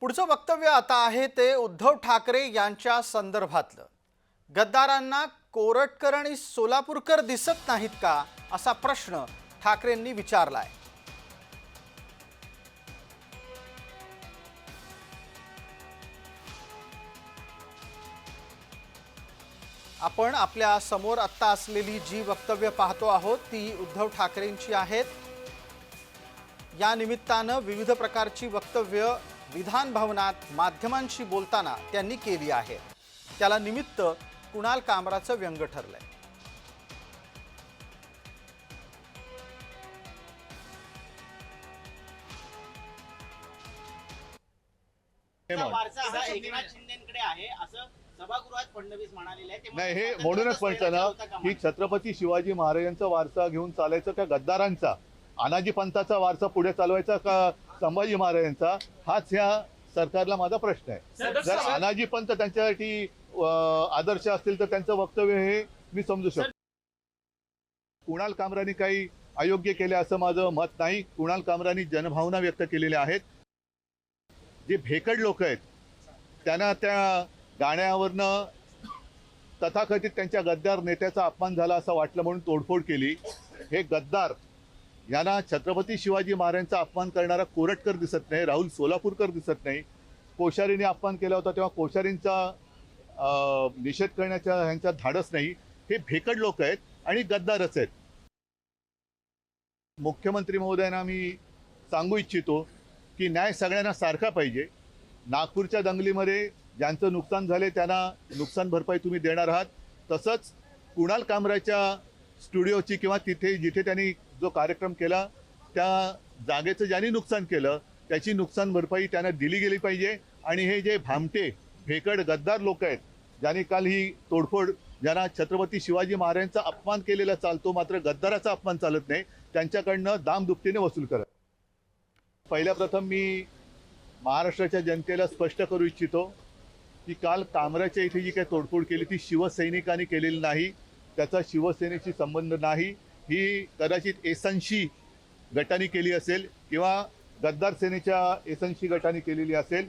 पुढचं वक्तव्य आता आहे ते उद्धव ठाकरे यांच्या संदर्भातलं. गद्दारांना कोरटकर आणि सोलापूरकर दिसत नाहीत का? असा प्रश्न ठाकरेंनी विचारलाय. आपण आपल्यासमोर आत्ता असलेली जी वक्तव्य पाहतो आहोत ती उद्धव ठाकरेंची आहेत. या निमित्तानं विविध प्रकारची वक्तव्य विधान भवनात माध्यमांशी बोलताना त्यांनी केली आहेत त्याला निमित्त कुणाल कामराचं व्यंग ठरलंय? हे आहे. आहे नाही म्हणूनच म्हणतं ना की छत्रपती शिवाजी महाराजांचा वारसा घेऊन चालायचं का गद्दारांचा? अनाजी पंथाचा वारसा पुढे चालवायचा का संभाजी महाराजांचा हाच ह्या सरकारला माझा प्रश्न आहे. जर अनाजी पंथ त्यांच्यासाठी आदर्श असतील तर त्यांचं वक्तव्य हे मी समजू शकतो. कुणाल कामरानी काही अयोग्य केले असं माझं मत नाही. कुणाल कामरानी जनभावना व्यक्त केलेल्या आहेत. जे भेकड लोक आहेत त्यांना त्या गाण्यावरनं तथाकथित त्यांच्या गद्दार नेत्याचा अपमान झाला असं वाटलं म्हणून तोडफोड केली. हे गद्दार यांना छत्रपती शिवाजी महाराजांचा अपमान करणारा कोरटकर दिसत नाही राहुल सोलापूरकर दिसत नाही. कोश्यारीने अपमान केला होता तेव्हा कोश्यारींचा निषेध करण्याच्या ह्यांचा धाडस नाही. हे भेकड लोक आहेत आणि गद्दारच आहेत. मुख्यमंत्री महोदयांना मी सांगू इच्छितो की न्याय सगळ्यांना सारखा पाहिजे. नागपूरच्या दंगलीमध्ये ज्यांचं नुकसान झाले त्यांना नुकसान भरपाई तुम्ही देणार आहात. तसंच कुणाल कामराच्या स्टुडिओची किंवा तिथे जिथे त्यांनी जो कार्यक्रम केला त्या जागेचं ज्यांनी नुकसान केलं त्याची नुकसान भरपाई त्यांना दिली गेली पाहिजे. आणि हे जे भामटे भेकड गद्दार लोक आहेत ज्यांनी काल ही तोडफोड ज्यांना छत्रपती शिवाजी महाराजांचा अपमान केलेला चालतो मात्र गद्दाराचा अपमान चालत नाही त्यांच्याकडनं दामदुपटीने वसूल करत पहिल्या प्रथम मी महाराष्ट्राच्या जनतेला स्पष्ट करू इच्छितो की काल कामराच्या इथे जी काही तोडफोड केली ती शिवसैनिकांनी केलेली नाही. त्याचा शिवसेनेशी संबंध नाही ही कदाचित एसनशी गटाने केली असेल किंवा गद्दार सेनेच्या एसनशी गटाने केलेली असेल